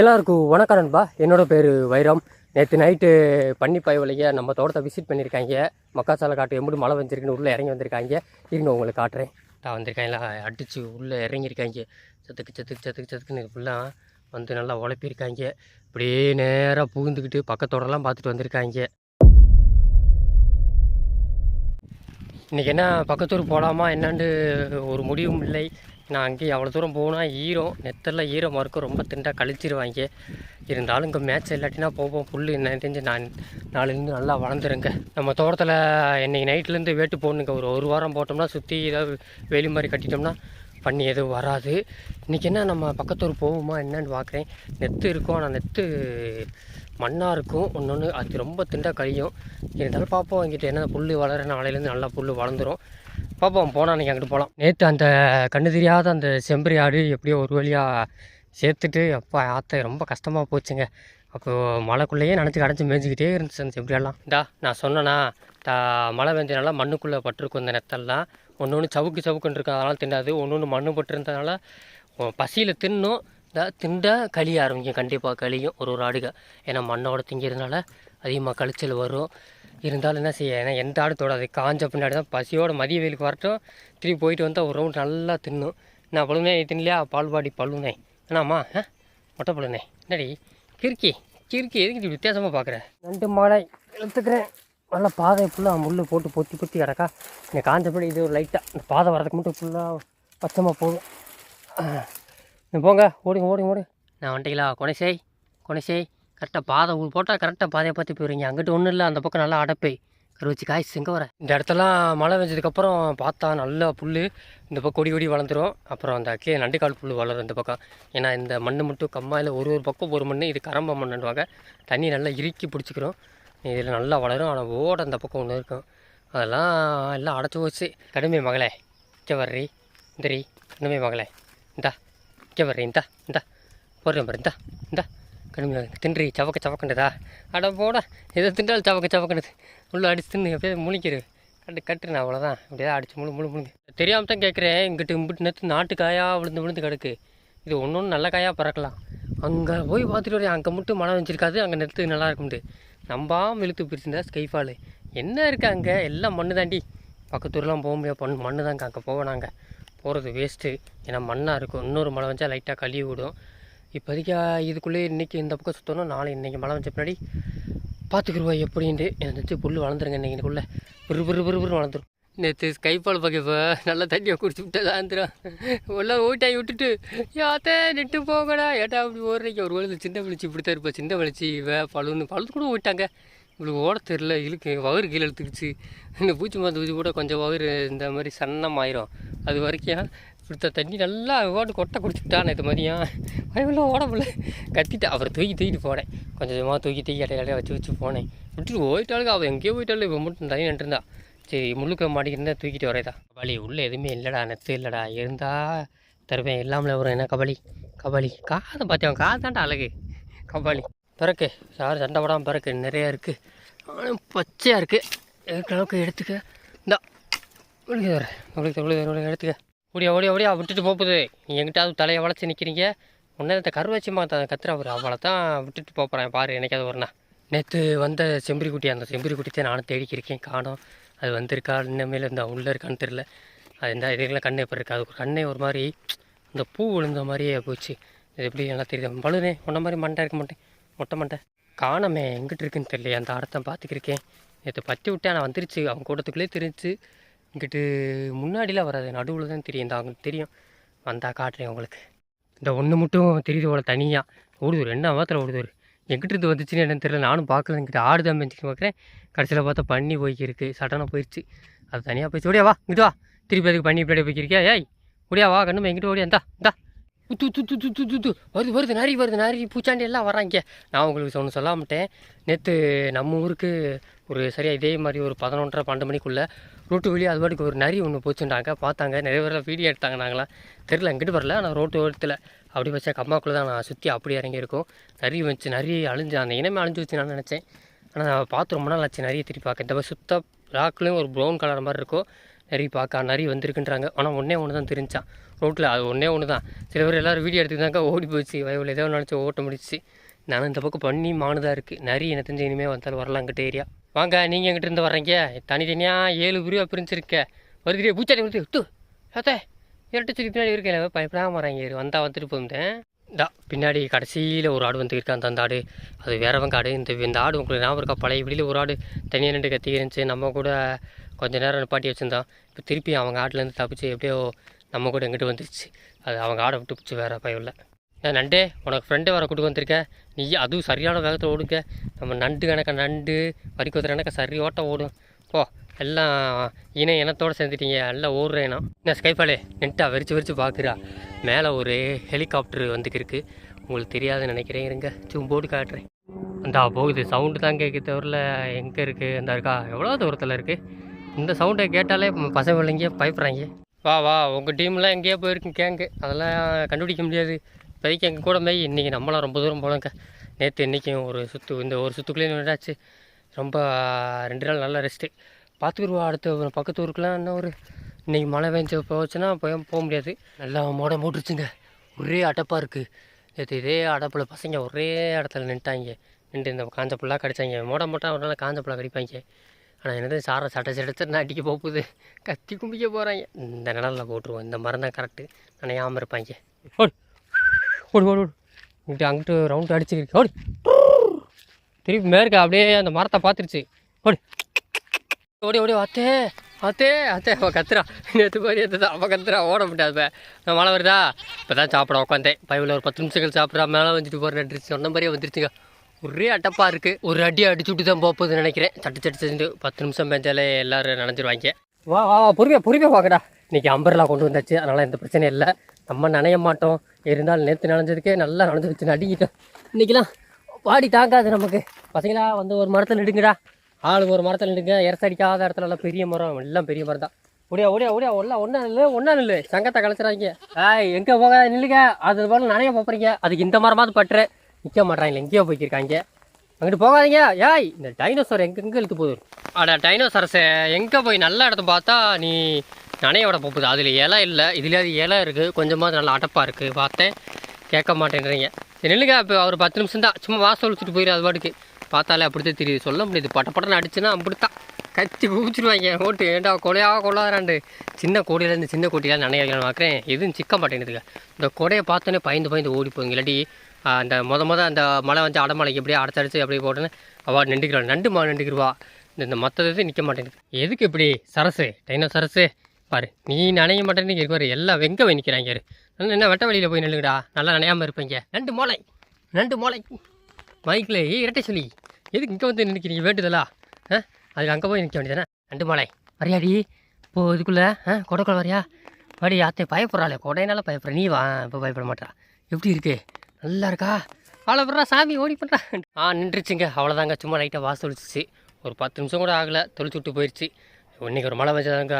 எல்லாருக்கும் வணக்கம் நண்பா. என்னோடய பேர் வைரம். நேற்று நைட்டு பன்னி பயவலைய நம்ம தோட்டத்தை விசிட் பண்ணியிருக்காங்க மக்காச்சாலை காட்டு எப்படி மழை வந்துருக்குன்னு உள்ளே இறங்கி வந்திருக்காங்க. இருங்க உங்களுக்கு காட்டுறேன். நான் எல்லாம் அடித்து உள்ளே இறங்கியிருக்காங்க. சத்துக்கு சத்துக்கு சத்துக்கு சத்துக்குன்னு ஃபுல்லாக வந்து நல்லா உழப்பியிருக்காங்க. அப்படியே நேராக புகுந்துக்கிட்டு பக்கத்தோடலாம் பார்த்துட்டு வந்திருக்காங்க. இன்றைக்கி என்ன பக்கத்தூர் போகலாமா என்னான்னு ஒரு முடிவும் இல்லை. நான் அங்கேயே அவ்வளோ தூரம் போனால் ஈரம் நெத்தெல்லாம் ஈரமாக இருக்கும் ரொம்ப திண்டாக கழிச்சிருவாங்க. இருந்தாலும் இங்கே மேட்ச் இல்லாட்டினா போவோம். புல் என்ன தெரிஞ்சு நான் நாளிலேருந்து நல்லா வளர்ந்துருங்க. நம்ம தோட்டத்தில் இன்றைக்கி நைட்லேருந்து வேட்டு போடணுங்க. ஒரு ஒரு வாரம் போட்டோம்னா சுற்றி ஏதாவது வேலி மாதிரி கட்டிட்டோம்னா பண்ணி எதுவும் வராது. இன்றைக்கி என்ன நம்ம பக்கத்தூர் போவோமா என்னன்னு பார்க்குறேன் நெத்து இருக்கும். ஆனால் நெத்து மண்ணாக இருக்கும். ஒன்று ஒன்று அது ரொம்ப திண்டாக கழியும். இருந்தாலும் பார்ப்போம் இங்கிட்ட என்ன புல் வளர நாளையிலேருந்து நல்லா புல் வளர்ந்துரும். பார்ப்போம் போனால் அன்றைக்கி அங்கிட்டு போகலாம் நேற்று அந்த கண்ணு தெரியாத அந்த செம்பரி ஆடு எப்படியோ ஒரு வழியாக சேர்த்துட்டு அப்பா ஆற்ற ரொம்ப கஷ்டமாக போச்சுங்க. அப்போது மழைக்குள்ளேயே நினச்சி கடைஞ்சி மேய்ஞ்சிக்கிட்டே இருந்துச்சு அந்த செம்பரியாலாம் இந்தா நான் சொன்னேன்னா தா மழை பெஞ்சனால மண்ணுக்குள்ளே பட்டிருக்கும் இந்த நெத்தெல்லாம். ஒன்று ஒன்று சவுக்கு சவுக்குன்னு இருக்கும் அதனால் திண்டாது. ஒன்று ஒன்று மண்ணு பட்டிருந்ததுனால பசியில் தின்னும். இந்த திண்டா களி ஆரம்பிக்கும். கண்டிப்பாக கழியும் ஒரு ஒரு ஆடுக. ஏன்னா மண்ணோட திங்கிறதுனால அதிகமாக கழிச்சல் வரும். இருந்தாலும் என்ன செய்ய ஏன்னா எந்த ஆடு தொடாது. காஞ்ச பின்னாடி தான் பசியோட மதிய வெயிலுக்கு வரட்டும். திருப்பி போயிட்டு வந்தால் ஒரு ரவுண்ட் நல்லா தின்னும். நான் பழுனே தின்னலையா பால்பாடி பழுனே என்னம்மா ஆ? மொட்டை பழுனே என்னடி? கிறுக்கி. கிறுக்கி எதுக்கு வித்தியாசமாக பார்க்குறேன் ரெண்டு மாடை இழுத்துக்கிறேன். நல்லா பாதை ஃபுல்லாக முள் போட்டு பொத்தி பொத்தி கிடக்கா. இந்த காஞ்சபடி இது ஒரு லைட்டாக இந்த பாதை வரதுக்கு மட்டும் ஃபுல்லாக பச்சமாக போதும். நீ போங்க ஓடுங்க ஓடுங்க ஓடு நான் வந்துட்டீங்களா? கொனைசேய் கொனைசேய் கரெக்டாக பாதை உங்களுக்கு போட்டால் கரெக்டாக பாதையை பார்த்து போயிடுவீங்க அங்கிட்டு ஒன்றும் இல்லை அந்த பக்கம் நல்லா அடைப்பை. கருவச்சி காய்ச்சி செங்க வர. இந்த இடத்தெல்லாம் மழை பெஞ்சதுக்கப்புறம் பார்த்தா நல்லா புல் இந்த பக்கம் கொடி கொடி வளர்ந்துடும் அப்புறம் அந்த கீழே நண்டுக்கால் புல் வளரும் இந்த பக்கம். ஏன்னா இந்த மண் மட்டும் கம்மாயில் ஒரு ஒரு பக்கம் ஒரு மண் இது கரம்ப மண்ணுவாங்க தண்ணி நல்லா இறுக்கி பிடிச்சிக்கிறோம். இதில் நல்லா வளரும். ஆனால் ஓட அந்த பக்கம் ஒன்று இருக்கும். அதெல்லாம் எல்லாம் அடைச்சி போச்சு. கடுமை மகளே இங்கே வர்றி. இந்தரி கடுமை மகளே. இந்தா இங்கே வர்றி. இந்தா இந்தா. போடுறேன் பாரு இந்தா இந்தா. கடுமை தின்றி சவக்க சவக்கண்டதா அட போட எதை தின்றாலும் சவக்க சவக்கண்டது உள்ளே அடிச்சு தின்னு அப்படியே முழிக்கிறது கட்டு கட்டுறேன் அவ்வளோதான் அப்படியே அடிச்சு முழு முழு முழுங்கு. தெரியாமல் தான் கேட்குறேன். இங்கிட்டு இம்பிட்டு நேற்று நாட்டு காயாக விழுந்து விழுந்து கிடக்கு. இது ஒன்று ஒன்று நல்ல காயாக பறக்கலாம். அங்கே போய் பார்த்துட்டு வரேன் அங்கே மட்டும் மழை வச்சிருக்காது. அங்கே நிறுத்து நல்லா இருக்கும்ட்டு. நம்பாமல் இழுத்து பிரிச்சிருந்தா ஸ்கைஃபாலு என்ன இருக்கு அங்கே? எல்லாம் மண்ணு தாண்டி. பக்கத்தூர்லாம் போக முடியாது. பொண்ணு மண்ணு தாங்க அங்கே போவேன் நாங்கள் போகிறது வேஸ்ட்டு ஏன்னா மண்ணாக இருக்கும். இன்னொரு மழை வந்தால் லைட்டாக கழுவி விடும். இப்போதைக்கு இதுக்குள்ளே இன்றைக்கி இந்த பக்கம் சுற்றணும் நாளை இன்றைக்கி மழை வச்ச பின்னாடி பார்த்துக்குருவா எப்படின்ட்டு எனக்கு புல் வளர்ந்துருங்க இன்றைக்கிக்குள்ளே பிறு பிறு பிறு பிறு வளர்ந்துடும் நேற்று ஸ்கைஃபால் பார்க்கப்போ நல்லா தண்ணியை குடிச்சு விட்டா சாயந்தரம் எல்லாம் ஓட்டாய் விட்டுட்டு யாத்தே நெட்டு போகடா ஏட்டா அப்படி ஓடுறீங்க? ஒரு வேலை சின்ன வலிச்சு இப்படி தான் இருப்பா. சின்ன வலிச்சு வே பழுன்னு பழுத்து கூட ஓட்டாங்க இவளுக்கு ஓட தெரில இழுக்கு வயிறு கீழே இழுத்துக்குச்சு. இந்த பூச்சி மருந்து ஊசி கூட கொஞ்சம் வயிறு இந்த மாதிரி சன்னமாயிரும். அது வரைக்கும் கொடுத்த தண்ணி நல்லா ஓட்டு கொட்டை குடிச்சுட்டா இது மதியம் பயமில்ல ஓட முடியல. கத்திட்டு அவரை தூக்கி தூக்கிட்டு போனேன். கொஞ்சம் கொஞ்சமாக தூக்கி தூக்கி இடையில இடையில வச்சு வச்சு போனேன். விட்டுட்டு போயிட்டாளுக்கு அவள் எங்கேயோ போயிட்டாலும் இப்போ மட்டும் தண்ணி நின்றுருந்தா. சரி முழுக்க மாட்டிக்கிட்டு தூக்கிட்டு வரேதா கபாலி உள்ளே எதுவுமே இல்லைடா. நெத்து இல்லைடா. இருந்தால் தருவேன். இல்லாமல் வரும் என்ன கபாலி? கபாலி காதை பார்த்தேன் காதாண்டா அழகு. கபாலி பிறக்கு சார் சண்டை போடாமல் பிறக்கு நிறையா இருக்குது பச்சையாக இருக்குது இருக்கிற அளவுக்கு எடுத்துக்க. இந்தா உங்களுக்கு தர உங்களுக்கு உங்களுக்கு எடுத்துக்க. ஓடியா ஓடியா ஓடியா விட்டுட்டு போகுது. நீ எங்கிட்டாவது தலையை வளைச்சி நிற்கிறீங்க உடனே இந்த கருவச்சிமா த கத்துற அவர். அவளை தான் விட்டுட்டு போகிறேன் பாரு எனக்காவது வரணா நேற்று வந்த செம்பரிக்குட்டி அந்த செம்பரிக்குட்டி நானும் தேடிக்கிருக்கேன். காணும். அது வந்திருக்கா? இன்னமேல இந்த உள்ளே இருக்கான்னு தெரில அது இந்த இதுக்கெல்லாம் கண்ணை இப்போ இருக்காது அது ஒரு கண்ணே ஒரு மாதிரி அந்த பூ விழுந்த மாதிரியே போச்சு. இது எப்படி நல்லா தெரியுது? பழுதே. உன்ன மாதிரி மண்டை இருக்க மாட்டேன். மொட்டை மண்டை. காணமே எங்கிட்டு இருக்குன்னு தெரியல அந்த ஆடத்தை பார்த்துக்கிருக்கேன். நேற்று பற்றி விட்டேன். ஆனால் வந்துருச்சு. அவன் கூட்டத்துக்குள்ளே தெரிஞ்சு இங்கிட்டு முன்னாடிலாம் வராது. நடுவில் தான் தெரியும். இந்த அவங்களுக்கு தெரியும். வந்தால் காட்டுறேன் உங்களுக்கு. இந்த ஒன்று மட்டும் தெரியுது போல் தனியாக ஓடுது ரெண்டாம் வாரத்தில் ஓடுது எங்கிட்ட இருந்து வந்துச்சுன்னு என்னன்னு தெரியல. நானும் பார்க்கல. எங்கிட்ட ஆடு தான் பெஞ்சுக்கு பார்க்குறேன். கடைசியில் பார்த்தா பண்ணி போய்க்கிருக்கு. சடனாக போயிடுச்சு அது தனியாக போயிடுச்சு ஓடியா வா. இங்கிட்டு வா. திருப்பி அதுக்கு பண்ணி பின்னாடி போய்க்கிருக்கியா? ஏய் ஓடியா வா. கண்ணுமா எங்கிட்ட ஓடியா. இந்தா இந்தா. உத்து உத்து உத்து உத்து வருது வருது நரி வருது நரி. பூச்சாண்டி எல்லாம் வராங்க. நான் உங்களுக்கு ஒன்று சொல்ல மாட்டேன் நேற்று நம்ம ஊருக்கு ஒரு சரியாக இதே மாதிரி ஒரு பதினொன்றரை பன்னெண்டு மணிக்குள்ளே ரோட்டு வெளியே அது பாட்டுக்கு ஒரு நரி ஒன்று போச்சுட்டாங்க பார்த்தாங்க. நிறைய பேர் வீடியோ எடுத்தாங்க. நாங்களாம் தெரில எங்கிட்டு வரல. ஆனால் ரோட்டு ஓரத்தில் அப்படி வச்சா கம்மாக்குள்ளே தான் நான் சுற்றி அப்படி இறங்கியிருக்கோம் நரி வந்துச்சு. நரி அழிஞ்சு அந்த இனமே அழிஞ்சு வச்சு நான் நினச்சேன். ஆனால் நான் பார்த்து ரொம்ப நாள் ஆச்சு நிறைய திருப்பி பார்க்க. இந்த மாதிரி சுத்த ராக்லேயும் ஒரு ப்ரௌன் கலர் மாதிரி இருக்கும். நிறைய பார்க்க நரி வந்திருக்குன்றாங்க. ஆனால் ஒன்றே ஒன்று தான் தெரிஞ்சான் ரோட்டில் அது ஒன்றே ஒன்று தான். சில பேர் எல்லோரும் வீடியோ எடுத்துக்கிட்டாங்க. ஓடி போச்சு. வயவில் ஏதோ நினச்சி ஓட்ட முடிச்சு. நானும் இந்த பக்கம் பண்ணி மானுதாக இருக்குது நரி எனக்கு தெரிஞ்சு இனிமேல் வந்தாலும் வரலாம் அங்கிட்ட ஏரியா வாங்க நீங்கள் எங்கிட்ட இருந்து வர்றீங்க? தனித்தனியாக ஏழு பிரிவாக பிரிஞ்சிருக்க. வருதுடியே பூச்சாடி வந்து விட்டு அத்தே இரட்டை சொல்லி பின்னாடி இருக்கேன் பயப்படாமல் வராங்க வந்தால் வந்துட்டு போந்தேன் இந்தா பின்னாடி கடைசியில் ஒரு ஆடு வந்து இருக்கான் அந்த ஆடு. அது வேறவங்க ஆடு. இந்த இந்த ஆடு உங்களுக்கு ஞாபகம் இருக்கா? பழைய வெளியில் ஒரு ஆடு தனியாக நின்று கத்தி இருந்துச்சு. நம்ம கூட கொஞ்சம் நேரம் நிப்பாட்டி வச்சுருந்தோம் இப்போ திருப்பி அவங்க ஆட்டிலேருந்து தப்பிச்சு எப்படியோ நம்ம கூட எங்கிட்ட வந்துருச்சு. அது அவங்க ஆடை விட்டு பிடிச்சி வேறு பயவில்லை ஏன் நண்டே உனக்கு ஃப்ரெண்டே வர கூட்டு வந்திருக்க. நீ அதுவும் சரியான வேகத்தில் ஓடுங்க. நம்ம நண்டு கணக்க நண்டு வரிக்கோத்துற கணக்க சரி ஓட்டம் ஓடும். போ எல்லாம் இன இனத்தோடு சேர்ந்துட்டீங்க. எல்லாம் ஓடுறேனா இனம் என்ன ஸ்கைஃபாலே நெட்டா வெறிச்சு வெறிச்சு பார்க்குறா மேலே ஒரு ஹெலிகாப்டர் வந்துக்கிருக்கு. உங்களுக்கு தெரியாதுன்னு நினைக்கிறேன். இருங்க சும் போர்டு காட்டுறேன். அந்தா போகுது. சவுண்டு தான் கேட்க தவிர எங்கே இருக்குது அந்த இருக்கா? எவ்வளோ தூரத்தில் இருக்குது இந்த சவுண்டை கேட்டாலே பசங்க பிள்ளைங்க பயப்படுறாங்க. வா வா உங்கள் டீம்லாம் எங்கேயோ போயிருக்கு கேங்கு அதெல்லாம் கண்டுபிடிக்க முடியாது. இப்போதைக்கு எங்கள் கூட மேய் இன்றைக்கி நம்மளாம் ரொம்ப தூரம் போனோங்க நேற்று இன்றைக்கும் ஒரு சுற்று இந்த ஒரு சுற்றுக்குள்ளேயே நின்றாச்சு ரொம்ப ரெண்டு நாள் நல்ல ரெஸ்ட்டு பார்த்துக்குருவா அடுத்த ஒரு பக்கத்து ஊருக்குலாம் இன்னும் ஒரு இன்றைக்கி மழை பெஞ்சு போச்சுன்னா போய் போக முடியாது. நல்லா மோட மூட்டுருச்சுங்க. ஒரே அடப்பாக இருக்குது நேற்று இதே அடப்பில் பசங்க ஒரே இடத்துல நின்ட்டாங்க. நின்று இந்த காஞ்ச புல்லாக கடிச்சாங்க. மோட மோட்டா ஒரு நாள் காஞ்ச புல்லாக கடிப்பாங்க. ஆனால் என்னது சாரை சட்டை நான் அடிக்க போகுது. கத்தி கும்பிக்க போகிறாங்க இந்த நிழலில் போட்டுருவோம். இந்த மரம் தான் கரெக்டு நினையாமல் இருப்பாங்க. ஓடு ஓடு ஓடு. இங்கிட்ட இங்கிட்டு அங்கிட்டு ரவுண்டு அடிச்சிருக்கு ஓடு. திருப்பி மேற்க அப்படியே அந்த மரத்தை பார்த்துருச்சு. ஓடி. ஓடி ஓடி அத்தே அத்தே அத்தே. அவள் கத்துறா நேற்று மாதிரி எடுத்தது அவள் கத்துறா ஓட முடியாது இப்போ. நான் மழை வருதா? இப்போ தான் சாப்பிட உட்காந்தேன் பைபிள் ஒரு பத்து நிமிஷங்கள் சாப்பிட்றா. மேலே வந்துட்டு போகிற நட்டுருச்சு சொன்ன மாதிரியே வந்துருச்சுங்க. ஒரே அட்டப்பாக இருக்குது ஒரு அடி அடிச்சு விட்டு தான் போகுதுன்னு நினைக்கிறேன். சட்டு சட்டு செஞ்சு பத்து நிமிஷம் பெஞ்சாலே எல்லோரும் நினைஞ்சிருவாங்க. வா வா வா பொறுமையாக பொறுமையாக பார்க்கடா இன்றைக்கி அம்பர்லாம் கொண்டு வந்தாச்சு. அதனால் எந்த பிரச்சனையும் இல்லை. நம்ம நனைய மாட்டோம். இருந்தாலும் நேற்று நனைஞ்சதுக்கே நல்லா நனைஞ்சு வச்சு நடிக்கிட்டோம் இன்றைக்கெலாம் பாடி தாங்காது நமக்கு. பசங்களா வந்து ஒரு மரத்தில் நிடுங்கடா. ஆளுங்க ஒரு மரத்தில் நிடுங்க. இறசடிக்காத இடத்துல எல்லாம் பெரிய மரம். எல்லாம் பெரிய மரம் தான் ஒடியா ஒடியா ஓடியா. ஒல்லா ஒன்றா நில்லு ஒன்றா நில்லு. சங்கத்தை கலைச்சிடாங்க ஆய் எங்கே போக நில்லுங்க. அது போல நிறைய போகிறீங்க அதுக்கு இந்த மரமாவது பட்டுரு. நிற்க மாட்டாங்களே எங்கேயோ போய்க்கிருக்காங்க. அங்கிட்டு போகாதீங்க. ஏய் இந்த டைனோசர் எங்கெங்கே இழுத்து போகுது? அட டைனோசரஸை எங்கே போய் நல்ல இடத்த பார்த்தா நீ நனையோட போகுது. அதில் இலை இல்லை. இதுலேயாவது இலை இருக்குது கொஞ்சமாக நல்லா அடப்பாக இருக்குது பார்த்தேன். கேட்க மாட்டேன்றீங்க சரி நில்லுங்க. இப்போ ஒரு பத்து நிமிஷம் தான். சும்மா வாசல் ஒழிச்சிட்டு போயிரு அது பாட்டுக்கு. பார்த்தாலே அப்படித்தான் தெரியுது. சொல்ல முடியுது. பட்ட பட்டன்னு அடிச்சுன்னா அப்படித்தான். கத்தி குவிச்சிருவாங்க. ஓட்டு. ஏண்டா கொலையாக கொள்ளாதாண்டு சின்ன கோடியிலேருந்து சின்ன கோட்டியில் நனைய பார்க்குறேன் எதுவும் சிக்க மாட்டேங்குதுங்க. இந்த கொடையை பார்த்தோன்னே பயந்து பயந்து ஓடி போங்க இல்லாட்டி அந்த மொத மொதல் அந்த மழை வந்து அடமலைக்கு எப்படியே அடைச்சடிச்சு அப்படியே போட்டுன்னு அவள் நின்றுக்கிறாள். நண்டு மா நின்றுக்குருவா இந்த இந்த மற்றது நிற்க மாட்டேங்குது. எதுக்கு இப்படி சரசு? டைனோ சரசு. பாரு நீ நனைய மாட்டேன்னு இருப்பாரு. எல்லாம் வெங்க போய் நிற்கிறாங்க யாரு நல்லா என்ன வெட்ட வழியில் போய் நில்லுங்கடா. நல்லா நனையாமல் இருப்பீங்க. நண்டு மோளை நண்டு மோளை மைக்கில் ஏ இரட்டை சொல்லி. எதுக்கு இங்கே வந்து நிற்கிறீங்க வேண்டுதலா? ஆ அதில் அங்கே போய் நிற்க வேண்டியதானே நண்டு மலை. வரியாடி? இப்போ இதுக்குள்ளே. ஆ கொடைக்குள்ள வரியா? வாடி அத்தை பயப்படுறாளே. கொடையினால பயப்படுற. நீ வா இப்போ பயப்பட மாட்டா. எப்படி இருக்கு? நல்லா இருக்கா? அவ்வளோ விட்றா சாமி ஓடி பண்ணுறா ஆ நின்றுச்சுங்க. அவ்வளோதாங்க சும்மா லைட்டாக வாசல் ஒழிச்சிச்சு ஒரு பத்து நிமிஷம் கூட ஆகலை. தொளிச்சு விட்டு போயிடுச்சு இன்றைக்கி ஒரு மழை வச்சாதாங்க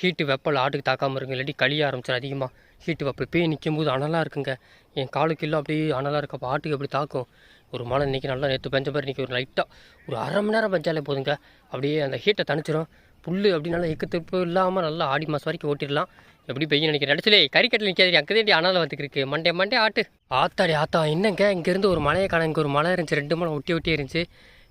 ஹீட்டு வெப்பல் ஆட்டுக்கு தாக்காமல் இருக்குங்க இல்லாட்டி கழிய ஆரம்பிச்சிடும் அதிகமாக ஹீட்டு வெப்பல். போய் நிற்கும் போது அனலாக இருக்குங்க. என் காலுக்கு இல்லை அப்படியே அனலாக இருக்க. அப்போ ஆட்டுக்கு எப்படி தாக்கும்? ஒரு மழை இன்றைக்கி நல்லா நேற்று பெஞ்ச மாதிரி இன்றைக்கி ஒரு லைட்டாக ஒரு அரை மணி நேரம் பெஞ்சாலே போதுங்க. அப்படியே அந்த ஹீட்டை தணிச்சிரும். புல் அப்படி நல்லா எக்கு திருப்பு இல்லாமல் நல்லா ஆடி மாதம் வரைக்கும் ஓட்டிடலாம். எப்படி பெய்யும் நினைக்கிறேன். இடத்துல கறிக்கட்டில் நிற்காது அங்கே அனல் வந்துருக்கு. மண்டே மண்டே ஆட்டு. ஆத்தாடி ஆத்தா என்னங்க? இங்கேருந்து ஒரு மலையை காணோம். இங்கே ஒரு மலை இருந்துச்சு. ரெண்டு மலை ஒட்டி ஒட்டி இருந்துச்சு.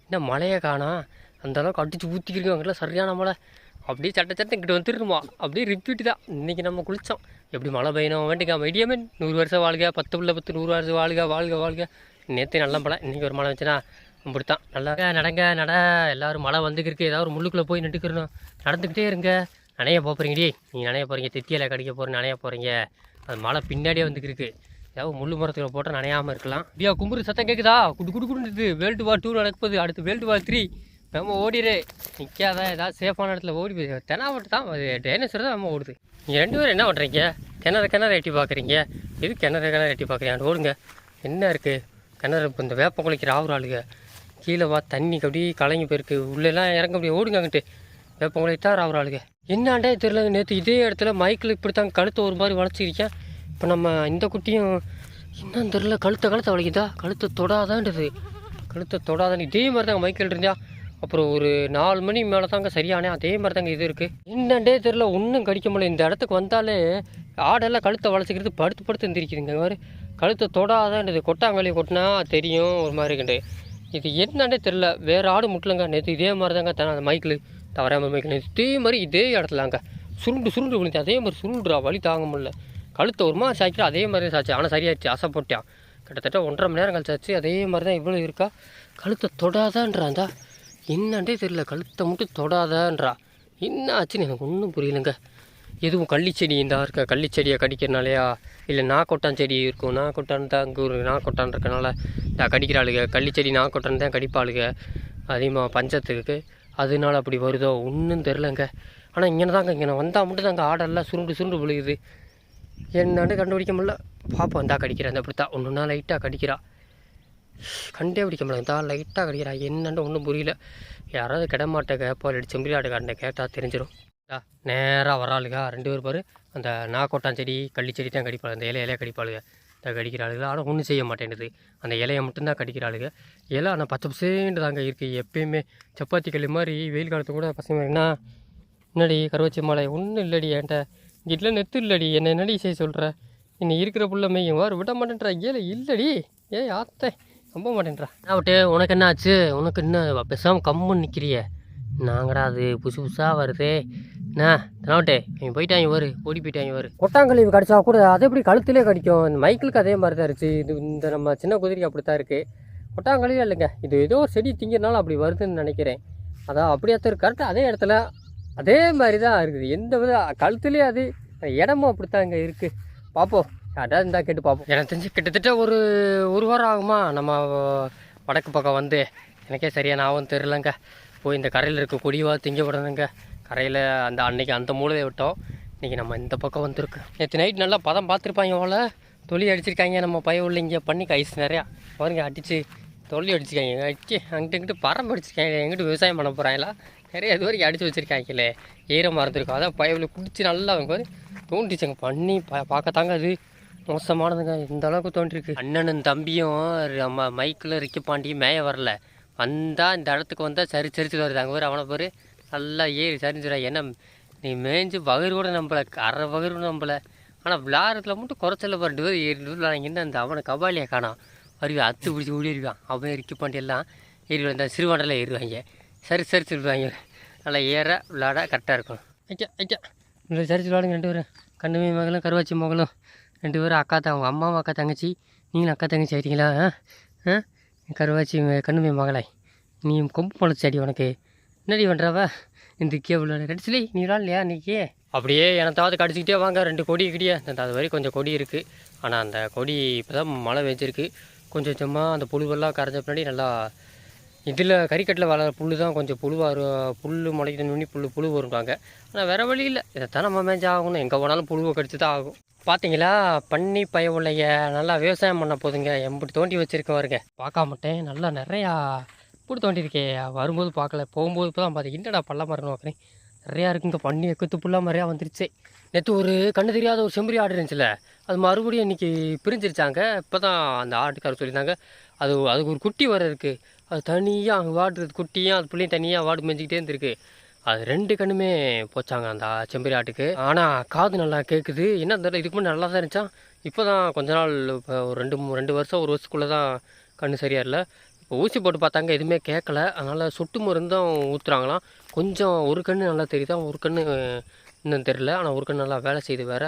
என்ன மலையை காணோம் அந்த அளவுக்கு அடிச்சு ஊற்றிக்கிறோம் அங்கெல்லாம் சரியான மழை. அப்படியே சட்ட சட்டை இங்கிட்ட வந்துருமா? அப்படியே ரிப்பீட் தான். இன்றைக்கி நம்ம குளித்தோம் எப்படி மழை பெய்யணும்? வேண்டிக்காம இடியாமே நூறு வருஷம் வாழ்க. பத்து பிள்ளை பத்து நூறு வருஷம் வாழ்க. வாழ்க வாழ்க. நேற்று நல்ல மழை. இன்றைக்கி ஒரு மழை வந்துச்சுன்னா அப்படித்தான். நல்லா நடங்க நட. எல்லோரும் மழை வந்துக்கிருக்கு. ஏதாவது ஒரு முள்ளுக்குள்ளே போய் நின்றுக்கிறணும் நடந்துக்கிட்டே இருங்க. நனைய போகிறீங்கடி நீங்கள் நனைய போகிறீங்க தெத்தியில் கடிக்க போகிற நனைய போகிறீங்க அது மழை பின்னாடியே வந்துக்கிருக்கு. ஏதாவது முள்ளு மரத்தில் போட்டால் நனையாமல் இருக்கலாம். டியா கும்புரு சத்தம் கேட்குதா குடு குடு குடுன்றது வேர்ல்டு வார் டூ நடக்குது அடுத்து வேர்ல்டு வார் த்ரீ நம்ம ஓடிடு. நிற்காத ஏதாவது சேஃபான இடத்துல ஓடி போய். தெனாவட்டு தான். டைனோசர் தான் நம்ம ஓடுது. நீங்கள் ரெண்டு பேரும் என்ன பண்ணுறீங்க கிணறு கிணறு எட்டி பார்க்குறீங்க எது கிணறு கிணறு எட்டி பார்க்குறீங்க ஓடுங்க. என்ன இருக்குது கிணறு இப்போ இந்த வேப்பம் குளிக்கிற ஆவுறாளுங்க கீழே வா. தண்ணி அப்படியே கலங்கி போயிருக்கு. உள்ளெல்லாம் இறங்க அப்படியே ஓடுங்க அங்கிட்டு. வேப்ப குளித்தா ஆளுங்க? என்னாண்டே தெரியல நேற்று இதே இடத்துல மைக்கில் இப்படி தான் கழுத்தை ஒரு மாதிரி வளைச்சிருக்கேன் இப்போ நம்ம இந்த குட்டியும் என்னன்னு தெரியல கழுத்தை கழுத்தை வளைக்குதா கழுத்தை தொடாதான்றது. கழுத்தை தொடாதான் இதே மாதிரி தாங்க மைக்கில் இருந்தா அப்புறம் ஒரு நாலு மணி மேலே தாங்க சரியானே அதே மாதிரி தாங்க இது இருக்குது என்னண்டே தெரில ஒன்றும் கடிக்க முடியல. இந்த இடத்துக்கு வந்தாலே ஆடெல்லாம் கழுத்தை வளைச்சிக்கிறது படுத்து படுத்து எந்திரிக்குதுங்க மாதிரி கழுத்தை தொடாதன்றது கொட்டாங்காலி கொட்டினா தெரியும் ஒரு மாதிரி இருக்குண்டு இது என்னன்னே தெரில வேறு ஆடு முட்டலங்க நேற்று இதே மாதிரி தாங்க தானே அந்த மைக்கில் தவறாமல் மைக்கில் இதே மாதிரி இதே இடத்துலாங்க சுருண்டு சுருண்டு விழுந்து அதே மாதிரி சுருண்டுறா வழி தாங்க முடியல. கழுத்தை ஒரு மாதிரி சாய்க்கிறா அதே மாதிரி தான் சாச்சு ஆனால் சரியாயிடுச்சு அசை போட்டான். கிட்டத்தட்ட ஒன்றரை மணி நேரம் கழிச்சாச்சு அதே மாதிரி தான் இவ்வளோ இருக்கா? கழுத்தை தொடாதான்றாந்தா என்னன்றே தெரியல கழுத்தை மட்டும் தொடாதான்றா. என்ன ஆச்சுன்னு எனக்கு ஒன்றும் புரியலைங்க. எதுவும் கள்ளிச்செடி இந்த இருக்க கள்ளிச்செடியை கடிக்கிறனாலையா? இல்லை நாக்கொட்டான் செடி இருக்கும் நாக்கொட்டான் தான் அங்கே ஒரு நாக்கொட்டான் இருக்கனால கடிக்கிறாளுங்க கடிக்கிற ஆளுங்க கள்ளிச்செடி நாக்கொட்டான் தான் கடிப்பாளுங்க அதிகமாக பஞ்சத்துக்கு அதனால அப்படி வருதோ? ஒன்றும் தெரிலங்க. ஆனால் இங்கே தாங்க இங்கே வந்தால் மட்டும் தாங்க ஆடெல்லாம் சுருண்டு சுருண்டு விழுகுது. என்னன்னு கண்டுபிடிக்க முடியல. பாப்பா இந்தா கடிக்கிறேன் அந்த அப்படித்தான் ஒன்றுனா லைட்டாக கடிக்கிறா. கண்டே பிடிக்க முடியல. இந்தா லைட்டாக கடிக்கிறா. என்னன்னு ஒன்றும் புரியல. யாராவது கிடமாட்ட கேப்பால் அடி செம்பிலாடு காட்டின கேட்டால் தெரிஞ்சிடும் நேராக வராளுங்க ரெண்டு பேர் பாரு. அந்த நாக்கோட்டான் செடி கள்ளி செடி தான் கடிப்பாள் அந்த இலைய இலைய கடிப்பாளுங்க. இந்த கடிக்கிறாளுங்க ஆனால் ஒன்றும் செய்ய மாட்டேன்னுது அந்த இலையை மட்டும்தான் கடிக்கிறாளுங்க இலை ஆனால் பச்சை பசேண்டு தாங்க இருக்குது எப்பயுமே சப்பாத்தி களி மாதிரி வெயில் காலத்து கூட பசங்க என்ன என்னடி கருவச்சி மலை? ஒன்றும் இல்லடி என்கிட்ட. இங்கிட்ட நெத்து இல்லடி. என்ன என்னடி செய்ய சொல்கிற இன்னும் இருக்கிற புள்ள மெய்யும். வாரு விட மாட்டேன்றா. ஏல இல்லடி. ஏய் ஆத்தே. நம்ப மாட்டேன்றா. அவட்டு உனக்கு என்ன ஆச்சு? உனக்கு என்ன பேசாமல் கம்முன்னு நிற்கிறிய நாங்கடா அது புதுசு புதுசாக வருதே. என்ன தனாவட்டே இவன் போயிட்டாங்க வரு ஓடி போயிட்டாங்க வரு. கொட்டாங்கழிவு கடிச்சா கூட அது எப்படி கழுத்துலேயே கடிக்கும்? இந்த மைக்கிளுக்கு அதே மாதிரி தான் இருந்துச்சு இது இந்த நம்ம சின்ன குதிரைக்கு அப்படி தான் இருக்குது கொட்டாங்கழிவு இல்லைங்க. இது ஏதோ ஒரு செடி திங்கிறனால அப்படி வருதுன்னு நினைக்கிறேன். அதான் அப்படியே தான் கரெக்டாக அதே இடத்துல அதே மாதிரி தான் இருக்குது. எந்த வித கழுத்துலேயே அது இடமும் அப்படித்தான் இங்கே இருக்குது பார்ப்போம் அதான் இருந்தால் கேட்டு பார்ப்போம் எனக்கு தெரிஞ்சு கிட்டத்தட்ட ஒரு ஒரு வாரம் ஆகுமா நம்ம வடக்கு பக்கம் வந்து. எனக்கே சரியா ஞாபகம் தெரிலங்க போய் இந்த கரையில் இருக்க கொடிவா திங்க விடணுங்க கரையில் அந்த அன்னைக்கு அந்த மூலையை விட்டோம். இன்றைக்கி நம்ம இந்த பக்கம் வந்திருக்கு. நேற்று நைட் நல்லா பதம் பார்த்துருப்பாங்க போல. தொழில் அடிச்சிருக்காங்க நம்ம பய உள்ள இங்கே பண்ணி ஐஸ் நிறையா. பாருங்க அடித்து தொல்லி அடிச்சிருக்காங்க. அடிச்சு அங்கிட்டு இங்கிட்டு பரம்பு அடிச்சிருக்காங்க. எங்கிட்ட விவசாயம் பண்ண போகிறாங்களா நிறைய இது வரைக்கும் அடித்து வச்சுருக்காங்களே. ஈரம் மறந்துருக்கும் அதான் பயவில் குடிச்சு நல்லா அவங்க பாரு. தோண்டிச்சுங்க பண்ணி பா பார்க்கத்தாங்க அது. மோசமானதுங்க. இந்த அளவுக்கு தோன்றிருக்கு. அண்ணனும் தம்பியும் நம்ம மைக்கில் ரிக்கி பாண்டியும் மேய வரல. வந்தால் இந்த இடத்துக்கு வந்தால் சரி சரிச்சு வருது அங்கே பேர் அவனை பேர். நல்லா ஏறி சரிஞ்சுடா. ஏன்னா நீ மேய்ஞ்சு பகிர் கூட நம்பலை அரை பகிர் கூட நம்பலை. ஆனால் விளாட்றதுல மட்டும் குறைச்சல பாரு. ரெண்டு பேர் ஏறி என்ன அந்த அவனை கபாலியை காணாம் வருவான் அத்து பிடிச்சி ஓடிடுவான் அவன் இறுக்கி பாண்டி எல்லாம் ஏறி இந்த சிறுவாண்டில் ஏறுவாங்க. சரி சரி சொல்லுவாங்க. நல்லா ஏற விளாட கரெக்டாக இருக்கும் ஐயா ஐயா இந்த சரிச்சு விளாடுங்க ரெண்டு பேரும். கண்ணுமே மகளும் கருவாச்சி மகளும். ரெண்டு பேரும் அக்கா தான் அவங்க அம்மாவும் அக்கா தங்கச்சி. நீங்களும் அக்கா தங்கச்சி ஆகிட்டீங்களா ஆ கருவாச்சி கண்ணுமே மகளாய். நீ கொம்பு முளைச்சி அடி உனக்கு. என்னடி பண்ணுறவ இந்த கேபிள் ரெண்டு சிலி நீலாம் இல்லையா இன்றைக்கி அப்படியே எனத்தாவது கடிச்சிக்கிட்டே வாங்க ரெண்டு கொடி கிடியே அந்த அது வரை கொஞ்சம் கொடி இருக்குது ஆனால் அந்த கொடி இப்போ தான் மழை வெஞ்சிருக்கு கொஞ்சம் கொஞ்சமாக அந்த புழுவெல்லாம் கரைஞ்ச பின்னாடி நல்லா இதில் கறிக்கட்டில் வளர புல் தான் கொஞ்சம் புழுவாக புல் முளைக்கிற நுண்ணி புல் புழு வருவாங்க ஆனால் வேறு வழி இல்லை. இதைத்தான் நம்ம மேய்ஞ்சா ஆகணும். எங்கே போனாலும் புழுவை கடிச்சு தான் ஆகும். பார்த்தீங்களா பண்ணி பய உள்ளைய நல்லா விவசாயம் பண்ண போதுங்க. எம்பிட்டு தோண்டி வச்சுருக்க வருங்க பார்க்க மாட்டேன் நல்லா நிறையா இப்படி தோண்டியிருக்கே வரும்போது பார்க்கல. போகும்போது இப்போ தான் பார்த்தேன் என்னடா பள்ள மரம் பார்க்குறேன் நிறையா இருக்குங்க பண்ணி எக்கத்து புல்லாக நிறையா வந்துருச்சு. நேற்று ஒரு கண்ணு தெரியாத ஒரு செம்பரி ஆடு இருந்துச்சுல. அது மறுபடியும் இன்றைக்கி பிரிஞ்சிருச்சாங்க. இப்போ தான் அந்த ஆட்டுக்காரர் சொல்லியிருந்தாங்க. அது அதுக்கு ஒரு குட்டி வர இருக்குது அது தனியாக அங்கே வாடுறது குட்டியும் அது பிள்ளையும் தனியாக வாடு மேய்ஞ்சிக்கிட்டே இருந்திருக்கு. அது ரெண்டு கண்ணுமே போச்சாங்க அந்த செம்பரி ஆட்டுக்கு. ஆனால் காது நல்லா கேட்குது என்ன தெரியல இதுக்கு முன்னாடி நல்லா தான் இருந்துச்சான் இப்போ தான் கொஞ்ச நாள் இப்போ ஒரு ரெண்டு ரெண்டு வருஷம் ஒரு வருஷத்துக்குள்ளே தான் கண்ணு சரியாக இல்லை. ஊசி போட்டு பார்த்தாங்க எதுவுமே கேட்கல. அதனால் சொட்டு மருந்தும் ஊற்றுறாங்களாம் கொஞ்சம் ஒரு கண்ணு நல்லா தெரியுதான் ஒரு கண்ணு இன்னும் தெரில ஆனால் ஒரு கண்ணு நல்லா வேலை செய்யுது வேறு.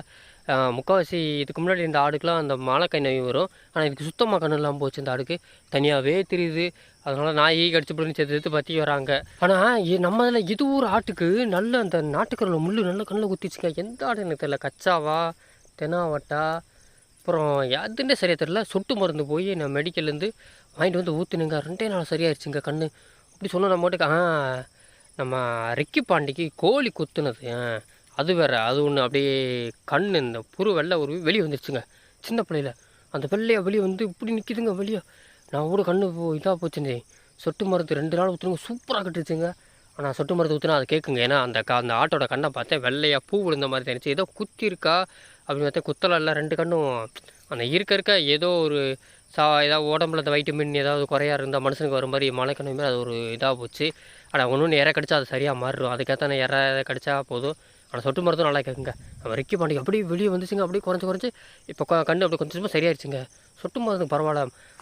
முக்கால்வாசி இதுக்கு முன்னாடி இந்த ஆடுக்கெலாம் அந்த மழை நோய் வரும். ஆனால் இதுக்கு சுத்தமாக கண்ணு இல்லாமல் போச்சு இந்த ஆடுக்கு. தனியாகவே தெரியுது. அதனால் நாய் கடிச்சு பிடிச்சி சேர்த்து எடுத்து பற்றி வராங்க. ஆனால் நம்ம இதில் இது ஒரு ஆட்டுக்கு நல்ல அந்த நாட்டுக்கரில் முள் நல்ல கண்ணில் குத்திச்சுங்க. எந்த ஆடு எனக்கு தெரியல. கச்சாவா தெனாவட்டா அப்புறம் எதுன்னே சரியாக தெரில சொட்டு மருந்து போய் நான் மெடிக்கல்லேருந்து வாங்கிட்டு வந்து ஊற்றுனுங்க ரெண்டே நாள் சரியாயிருச்சுங்க கண்ணு. அப்படி சொன்ன நம்ம மட்டும் ஆ நம்ம ரிக்கி பாண்டிக்கு கோழி குத்துனது. அது வேறு அது ஒன்று அப்படியே கண் இந்த புரு வெள்ளை ஒரு வெளியே வந்துருச்சுங்க. சின்ன பிள்ளையில். அந்த வெள்ளையாக வெளியே வந்து இப்படி நிற்கிதுங்க வெளியே. நான் கூட கண்ணு இதாக போச்சுன்னு சொட்டு மருந்து ரெண்டு நாள் ஊற்றுனுங்க சூப்பராக கட்டுச்சுங்க ஆனால் சொட்டு மருந்து ஊற்றினா அது கேட்குங்க ஏன்னா அந்த அந்த ஆட்டோட கண்ணை பார்த்தேன். வெள்ளையாக பூ விழுந்த மாதிரி தெரிஞ்சு ஏதோ குத்தி இருக்கா அப்படின்னு பார்த்தா குத்தலை இல்லை ரெண்டு கண்ணும் அந்த இருக்க இருக்க ஏதோ ஒரு சா ஏதாவது உடம்புல அந்த வைட்டமின் ஏதாவது குறையா இருந்தால் மனுஷனுக்கு வர மாதிரி மழை கண்ணு மாதிரி அது ஒரு இதாக போச்சு. ஆனால் ஒன்று ஒன்று இற கடிச்சா அது சரியாக மாறிடும். அதுக்கேற்ற இற கடிச்சா போதும். ஆனால் சொட்டு மருந்தும் நல்லா கேட்குங்க வரைக்கும் மாட்டேங்க அப்படியே வெளியே வந்துச்சுங்க அப்படியே குறைஞ்சி குறைஞ்சி. இப்போ கண்ணு அப்படியே கொஞ்சம் கொஞ்சமாக சரியாயிருச்சுங்க. சொட்டு மருந்து பரவாயில்ல.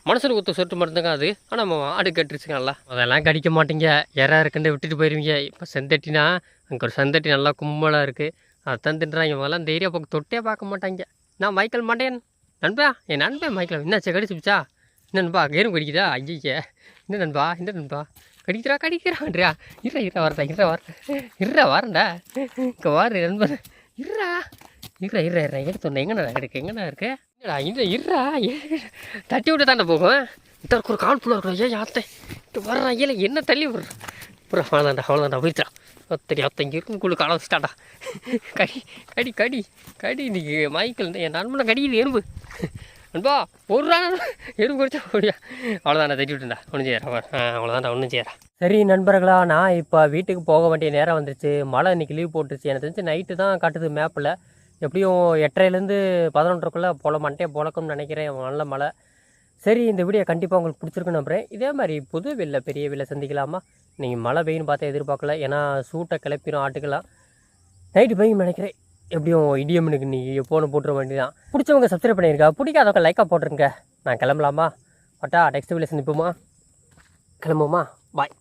மனுஷனுக்கு ஒத்து சொட்டு மருந்துங்க அது. ஆனால் நம்ம ஆடு கட்டுருச்சுங்க நல்லா. அதெல்லாம் கடிக்க மாட்டீங்க. இறா இருக்குன்னு விட்டுட்டு போயிருவீங்க. இப்போ செந்தட்டினா அங்கே ஒரு செந்தட்டி நல்லா கும்பலாக இருக்குது அதான் தின்றாங்க இவங்கெல்லாம் இந்த பக்கம் தொட்டே பார்க்க மாட்டாங்க. நான் மைக்கேல் மாட்டேன் நண்பா என் நண்பன் மைக்கேல் என்னாச்சு கடிச்சுச்சா என்ன நண்பா கேரும் கடிக்குதா? ஐயா என்ன நண்பா என்ன நண்பா? கடிக்கிறா கடிக்கிறான்றியா இருடா இறா வரடா இருடா வர இறா வரண்டா இங்கே வாரு நண்பன் இருடா. இறா இறா இருடா. எடுத்து ஒன்று எங்கண்ணா இருக்கு எங்கண்ணா இருக்கு? இல்லடா இந்த இறா ஏ- தட்டி விட்டு தாண்டா போகும் இந்த ஒரு கால் புள்ள இருக்கிறோம் ஏன் யாத்தேன் இங்கே வர்றா என்ன தள்ளி விட்ற. அப்புறம் அவ்வளோதான்டா அவ்வளோதான்டா போயிடுறா ஒத்தடி ஒத்த இருக்கும் குழு காலம் வச்சுட்டாடா கடி கடி கடி கடி இன்றைக்கி மைக்கேல் என் நண்பனை கடிக்குது எறும்பு. நண்பா ஒரு நாள் எறும்பு குடிச்சா முடியா அவ்வளோதான் தட்டி விட்டுண்டா ஒன்றும் செய்யறா அவ்வளோதான்டா ஒன்றும் செய்யறா சரி நண்பர்களா நான் இப்போ வீட்டுக்கு போக வேண்டிய நேரம் வந்துருச்சு. மழை இன்னைக்கு லீவ் போட்டுருச்சு. எனக்கு தெரிஞ்சு நைட்டு தான் காட்டுது மேப்பில் எப்படியும் எட்டரைலேருந்து பதினொன்றரைக்குள்ளே போல மண்டையை போலக்கும்னு நினைக்கிறேன். நல்ல மழை. சரி இந்த வீடியோ கண்டிப்பாக உங்களுக்கு பிடிச்சிருக்குன்னு நம்புறேன். இதே மாதிரி புது வெளில பெரிய வெளில சந்திக்கலாமா? நீங்கள் மழை பெய்யுன்னு பார்த்தா எதிர்பார்க்கல. ஏன்னா சூட்டை கிளப்பிடும் ஆட்டுக்கெல்லாம் நைட்டு பெய்யும் நினைக்கிறேன். எப்படியும் இடியம்மனுக்கு நீ எப்போன்னு போட்டுற வேண்டியதான் பிடிச்சவங்க சப்ஸ்கிரைப் பண்ணியிருக்கா பிடிக்காதவங்க லைக்காக போட்டுருங்க. நான் கிளம்பலாமா? பட்டா நெக்ஸ்ட் வீடியோ சந்திப்போமா? கிளம்புமா பாய்